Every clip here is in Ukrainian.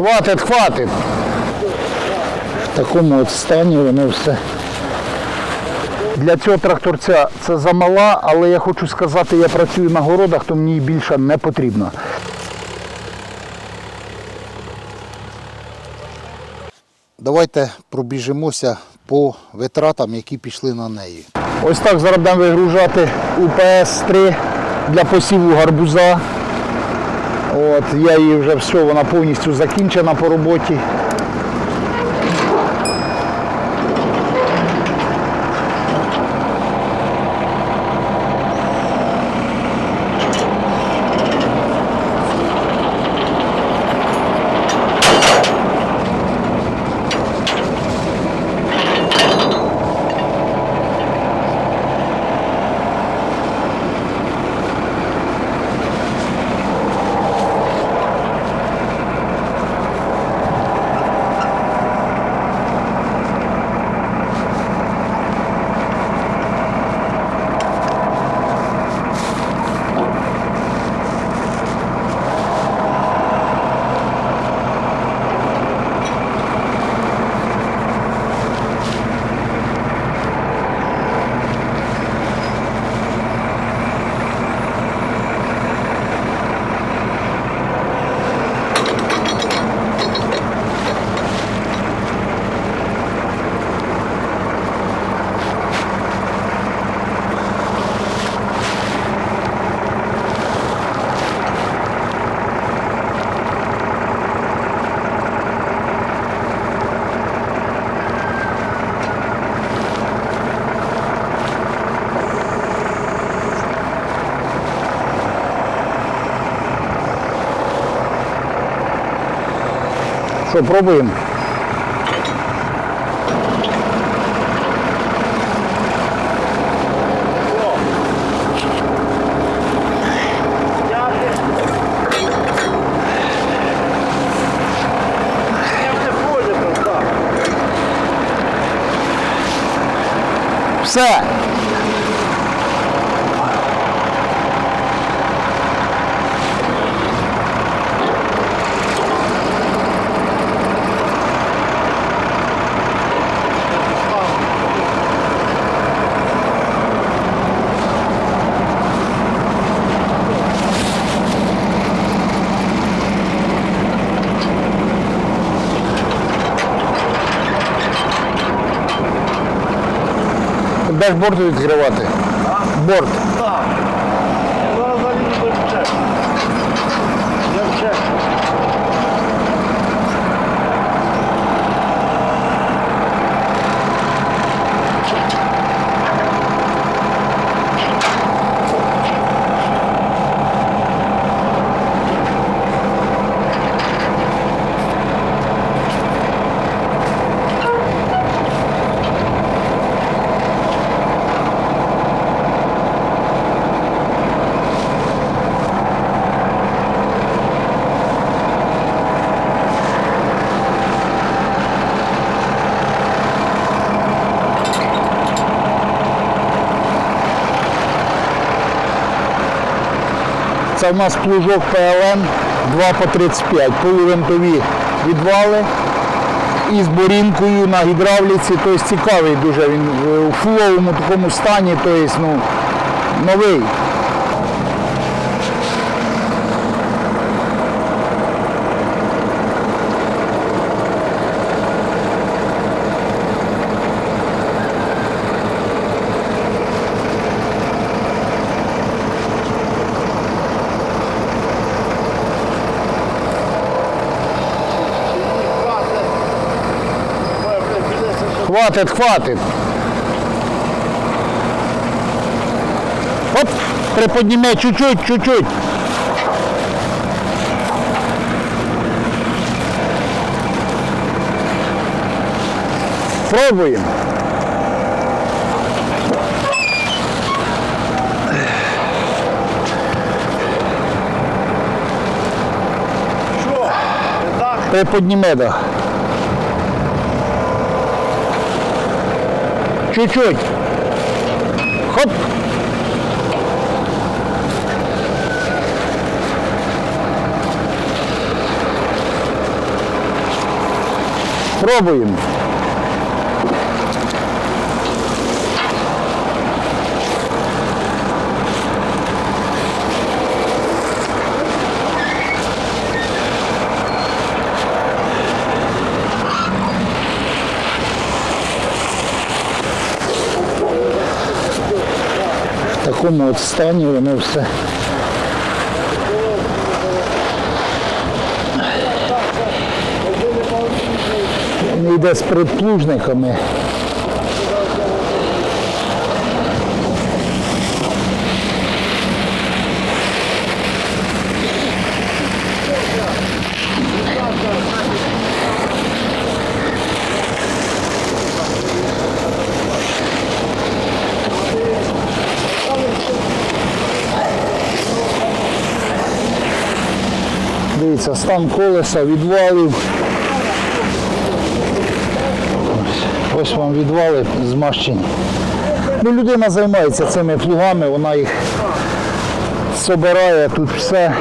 Хватить, хватить. В такому от стані воно все. Для цього тракторця це замала, але я хочу сказати, я працюю на городах, то мені більше не потрібно. Давайте пробіжимося по витратам, які пішли на неї. Ось так зараз будемо вигружати УПС-3 для посіву гарбуза. От, я її вже все, вона повністю закінчена по роботі. Що, пробуємо? Все. Де ж борт відкривати? Борт. Так. Зараз залізу в чек. Я в чек. Це в нас плужок ПЛН 2 по 35, полувинтові відвали. І з борінкою на гідравліці, тобто цікавий дуже він е, у фуловому такому стані, тобто ну, новий. Хватить, хватить. Оп, приподніми чуть-чуть, чуть-чуть. Пробуємо. Що? Так? Приподніми, да. чуть-чуть. Хоп. Пробуем. Такому от стані воно все. Він йде з предплужниками. Дивіться, стан колеса, відвалів. Ось, ось вам відвали змащені. Ну, людина займається цими плугами, вона їх собирає тут все.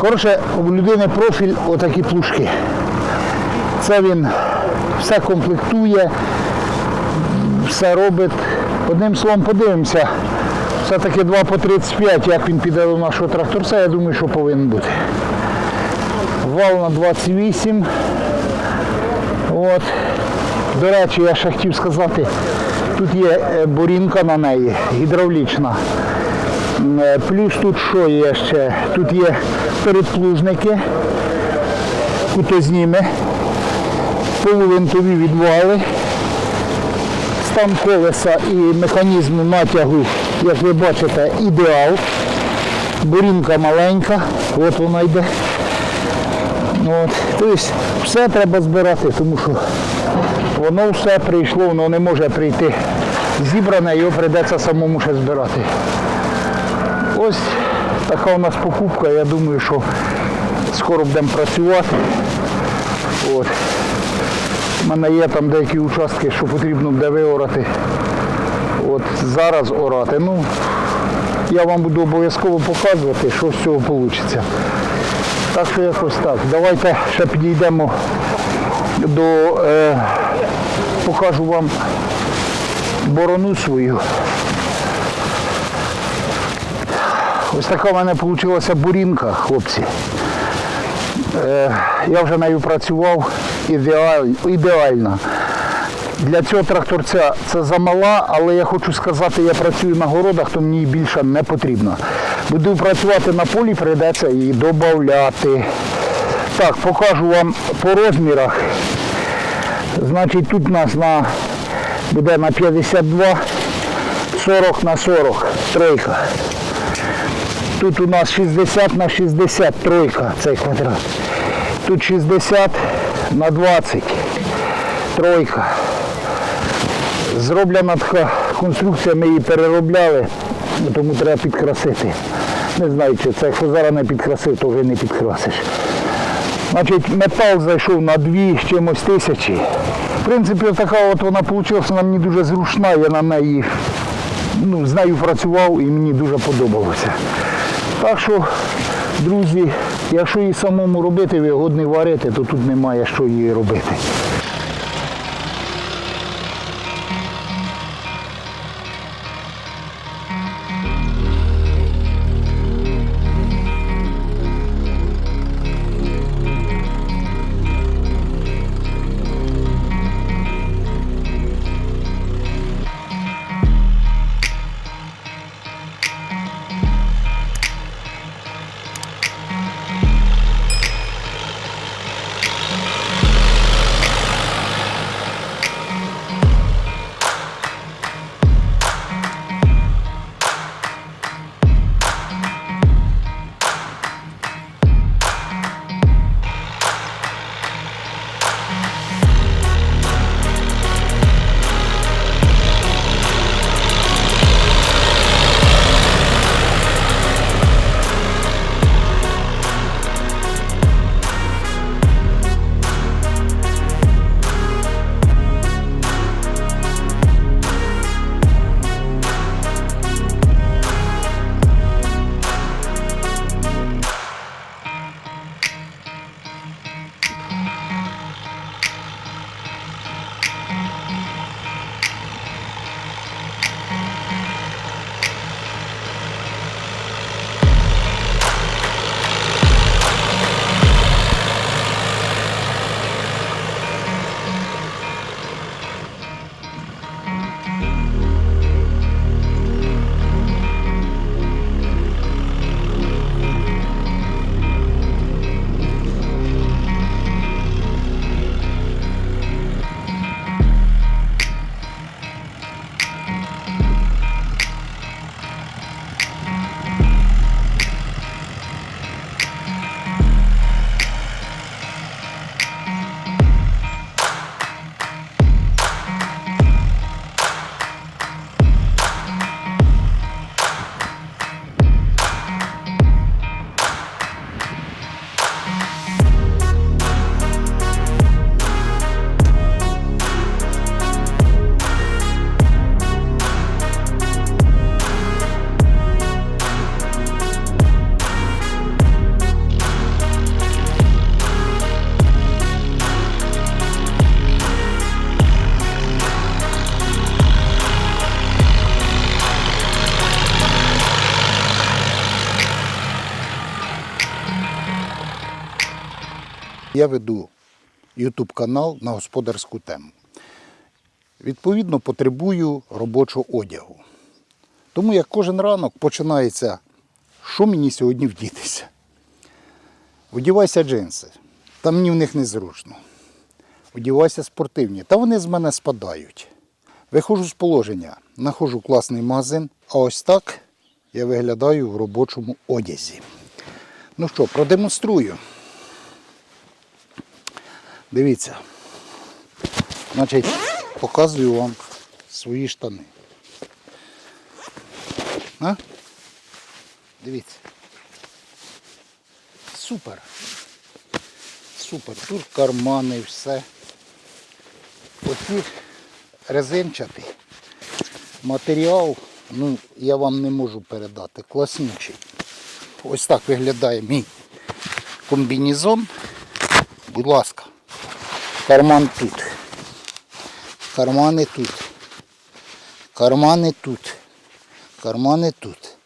Коротше, у людини профіль отакі плужки. Це він все комплектує, все робить. Одним словом, подивимося. Все-таки 2 по 35, як він піде до нашого тракторця, я думаю, що повинен бути. Вал на 28. От. До речі, я ще хотів сказати, тут є е, борінка на неї, гідравлічна. Е, Плюс тут що є ще? Тут є передплужники, кутозніми, полувинтові відвали, стан колеса і механізм натягу, як ви бачите, ідеал. Борінка маленька, от вона йде. От. Тобто все треба збирати, тому що воно все прийшло, воно не може прийти зібране, його прийдеться самому ще збирати. Ось така у нас покупка, я думаю, що скоро будемо працювати. От. У мене є там деякі участки, що потрібно буде виорати. От зараз орати. Ну, я вам буду обов'язково показувати, що з цього вийде. Так що якось так. Давайте ще підійдемо до, е, покажу вам борону свою. Ось така в мене вийшла бурінка, хлопці. Е, я вже нею працював ідеаль, ідеально. Для цього тракторця це замала, але я хочу сказати, я працюю на городах, то мені більше не потрібно. Буду працювати на полі, прийдеться її додати. Так, покажу вам по розмірах. Значить, тут у нас на, буде на 52, 40 на 40, тройка. Тут у нас 60 на 60 тройка, цей квадрат. Тут 60 на 20 тройка. Зроблена така конструкція, ми її переробляли, тому треба підкрасити. Не знаю, чи це, якщо зараз не підкрасив, то вже не підкрасиш. Значить, метал зайшов на 2 з чимось тисячі. В принципі, така от вона вийшла, вона мені дуже зручна, я на неї ну, з нею працював і мені дуже подобалося. Так що, друзі, якщо її самому робити, вигодний варити, то тут немає що її робити. Я веду YouTube канал на господарську тему. Відповідно, потребую робочого одягу. Тому як кожен ранок починається, що мені сьогодні вдітися. Одівайся джинси, та мені в них незручно. Одівайся спортивні, та вони з мене спадають. Виходжу з положення, знаходжу класний магазин, а ось так я виглядаю в робочому одязі. Ну що, продемонструю. Дивіться. Значить, показую вам свої штани. А? Дивіться. Супер. Супер. Тут кармани, все. Оці резинчатий матеріал, ну, я вам не можу передати. Класнючий. Ось так виглядає мій комбінезон. Будь ласка. Карман тут. Кармани тут. Кармани тут. Кармани тут.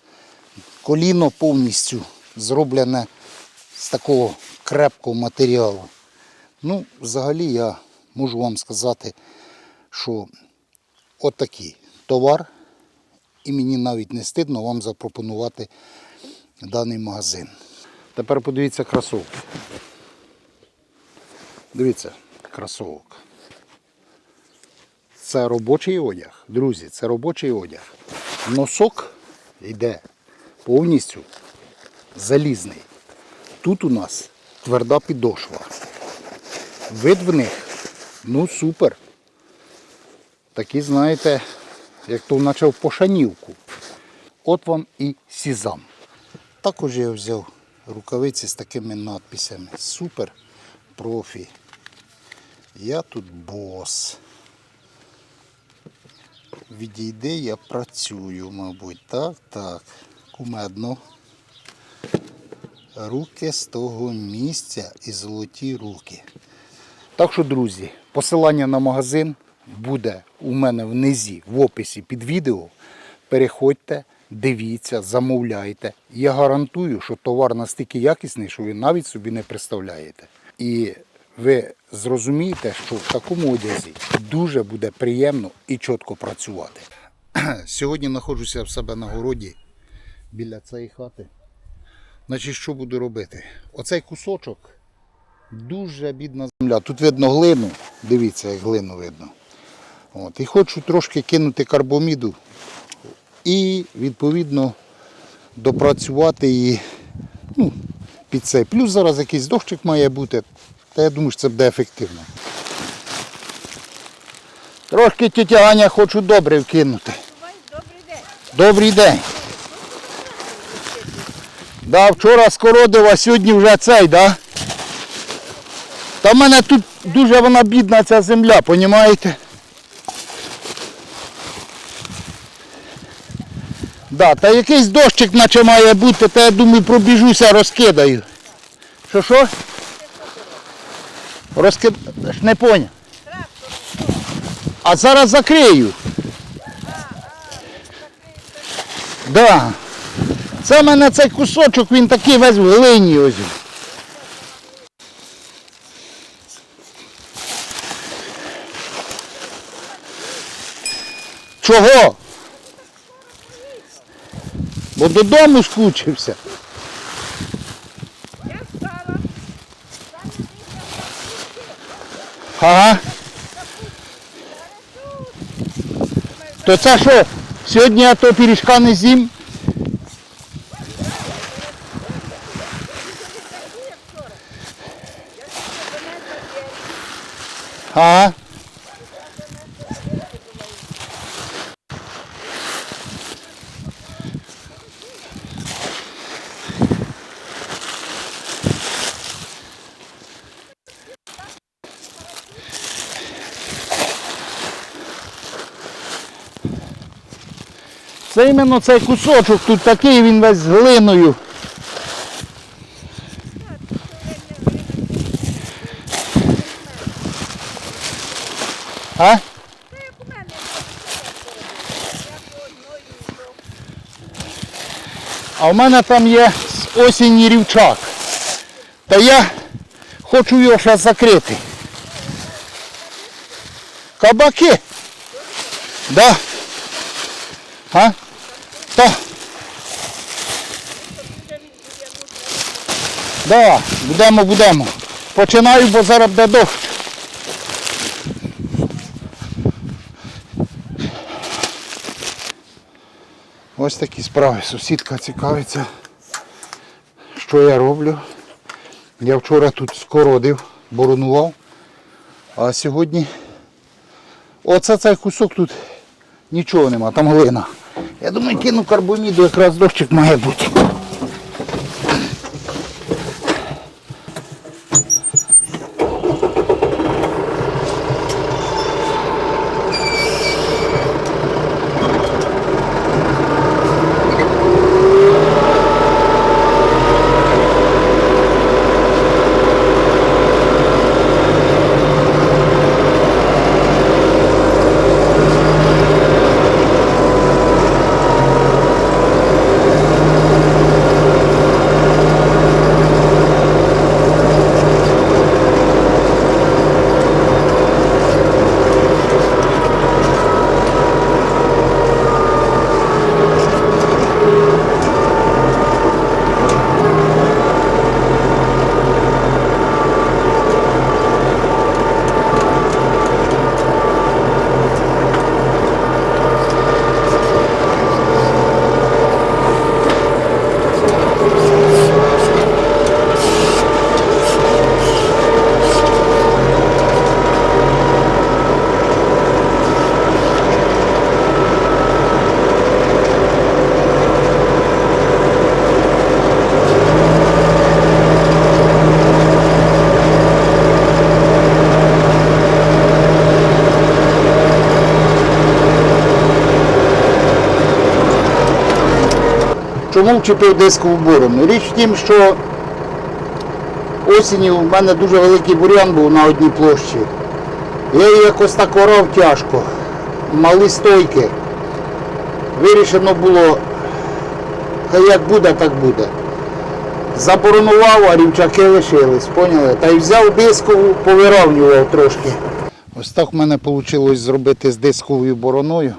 Коліно повністю зроблене з такого крепкого матеріалу. Ну, взагалі я можу вам сказати, що отакий товар, і мені навіть не стидно вам запропонувати даний магазин. Тепер подивіться кросовки. Дивіться, кросовок. Це робочий одяг. Друзі, це робочий одяг. Носок йде повністю залізний. Тут у нас тверда підошва. Вид в них, ну супер. Такі, знаєте, як то наче в пошанівку. От вам і сізам. Також я взяв рукавиці з такими надписями. Супер профі. Я тут бос. Відійди, я працюю, мабуть. Так, так. Кумедно. Руки з того місця і золоті руки. Так що, друзі, посилання на магазин буде у мене внизі в описі під відео. Переходьте, дивіться, замовляйте. Я гарантую, що товар настільки якісний, що ви навіть собі не представляєте. І ви зрозумієте, що в такому одязі дуже буде приємно і чітко працювати. Сьогодні знаходжуся в себе на городі біля цієї хати. Значить, що буду робити? Оцей кусочок дуже бідна земля. Тут видно глину. Дивіться, як глину видно. От. І хочу трошки кинути карбоміду і відповідно допрацювати її ну, під цей. Плюс зараз якийсь дощик має бути. Та я думаю, що це буде ефективно. Трошки тітя Аня хочу добре вкинути. Добрий день. Добрий день. Да, вчора скородив, а сьогодні вже цей, да? Та в мене тут дуже вона бідна ця земля, понімаєте? Да, та якийсь дощик наче має бути, та я думаю пробіжуся, розкидаю. Що що? Розкид... Не поняв. А зараз закрию. Да. Це в мене цей кусочок, він такий весь в глині ось. Чого? Бо додому скучився. Я встала. Ага. То це що? Сьогодні я то пиріжка не з'їм? Ага. Іменно цей кусочок тут такий, він весь з глиною. А? А в мене там є осені рівчак. Та я Хочу його ще закрити. Кабаки. Да. А? Так. Да, будемо, будемо. Починаю, бо зараз буде дощ. Ось такі справи. Сусідка цікавиться, що я роблю. Я вчора тут скородив, боронував, а сьогодні оце цей кусок тут нічого нема, там глина. Я думаю, кину карбоміду, якраз дощик має бути. Чому вчепив дискову борону? Річ в тім, що осінню в мене дуже великий бур'ян був на одній площі. Я її якось так орав тяжко. Мали стойки. Вирішено було, як буде, так буде. Заборонував, а рівчаки лишились, поняли? Та й взяв дискову, повиравнював трошки. Ось так в мене вийшло зробити з дисковою бороною.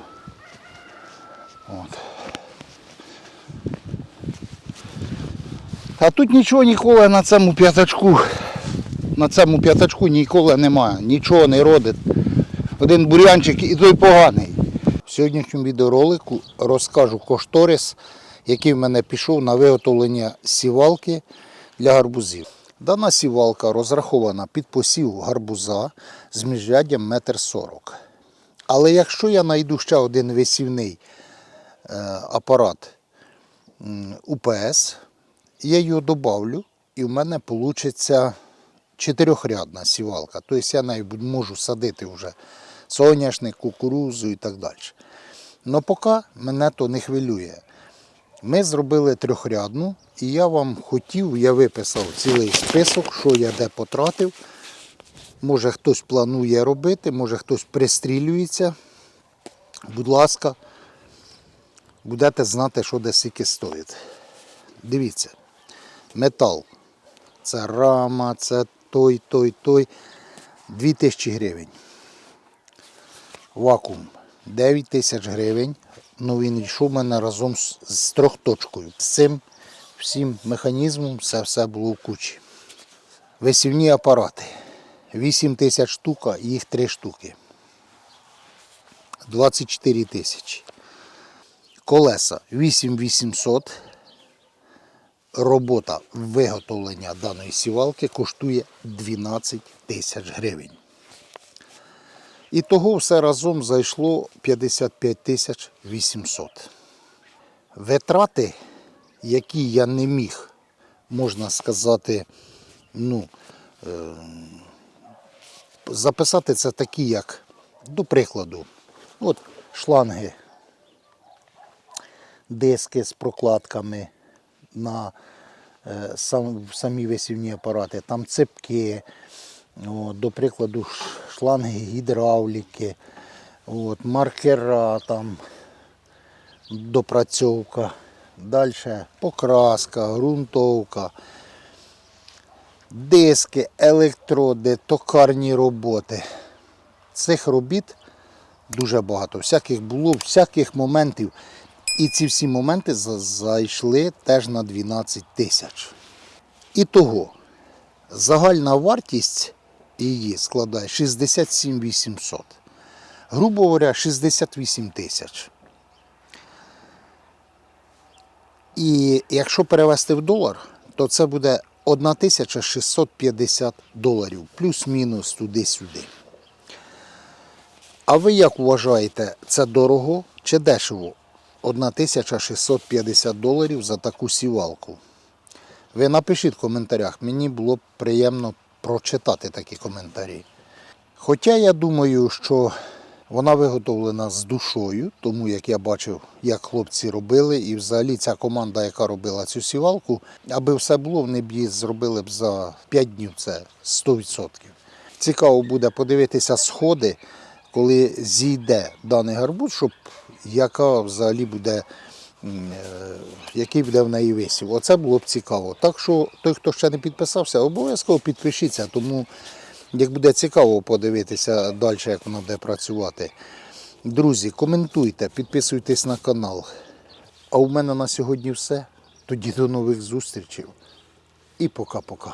А тут нічого ніколи на цьому п'ятачку, на цьому п'ятачку ніколи немає, нічого не родить. Один бур'янчик і той поганий. В сьогоднішньому відеоролику розкажу кошторис, який в мене пішов на виготовлення сівалки для гарбузів. Дана сівалка розрахована під посів гарбуза з міжряддям 1,40 м. Але якщо я знайду ще один висівний е, апарат УПС, я його добавлю і в мене вийде чотирьохрядна сівалка. Тобто я навіть можу садити вже соняшник, кукурузу і так далі. Але поки мене то не хвилює. Ми зробили трьохрядну, і я вам хотів, я виписав цілий список, що я де потратив. Може хтось планує робити, може хтось пристрілюється. Будь ласка, будете знати, що де скільки стоїть. Дивіться, метал. Це рама, це той, той, той. 2000 гривень. Вакуум 9 тисяч гривень. Ну він йшов у мене разом з, з трьохточкою. З цим всім механізмом все, все було в кучі. Висівні апарати. 8 тисяч штука, їх 3 штуки. 24 тисячі. Колеса 8800 робота виготовлення даної сівалки коштує 12 тисяч гривень. І того все разом зайшло 55 тисяч 800. Витрати, які я не міг, можна сказати, ну, е, записати це такі, як, до прикладу, от шланги, диски з прокладками на е, сам, самі висівні апарати, там цепки, от, до прикладу, шланги гідравліки, от, маркера, там, допрацьовка, далі покраска, ґрунтовка. диски, електроди, токарні роботи. Цих робіт дуже багато. Всяких було, всяких моментів. І ці всі моменти зайшли теж на 12 тисяч. І того загальна вартість її складає 67 800. Грубо говоря, 68 тисяч. І якщо перевести в долар, то це буде 1650 доларів, плюс-мінус туди-сюди. А ви як вважаєте, це дорого чи дешево? 1650 доларів за таку сівалку. Ви напишіть в коментарях, мені було б приємно прочитати такі коментарі. Хоча я думаю, що вона виготовлена з душою, тому як я бачив, як хлопці робили, і взагалі ця команда, яка робила цю сівалку, аби все було, вони б її зробили б за 5 днів, це 100%. Цікаво буде подивитися сходи, коли зійде даний гарбуз, щоб яка взагалі буде, е, який буде в неї висів. Оце було б цікаво. Так що той, хто ще не підписався, обов'язково підпишіться, тому як буде цікаво подивитися далі, як вона буде працювати. Друзі, коментуйте, підписуйтесь на канал. А у мене на сьогодні все. Тоді до нових зустрічей. І пока-пока.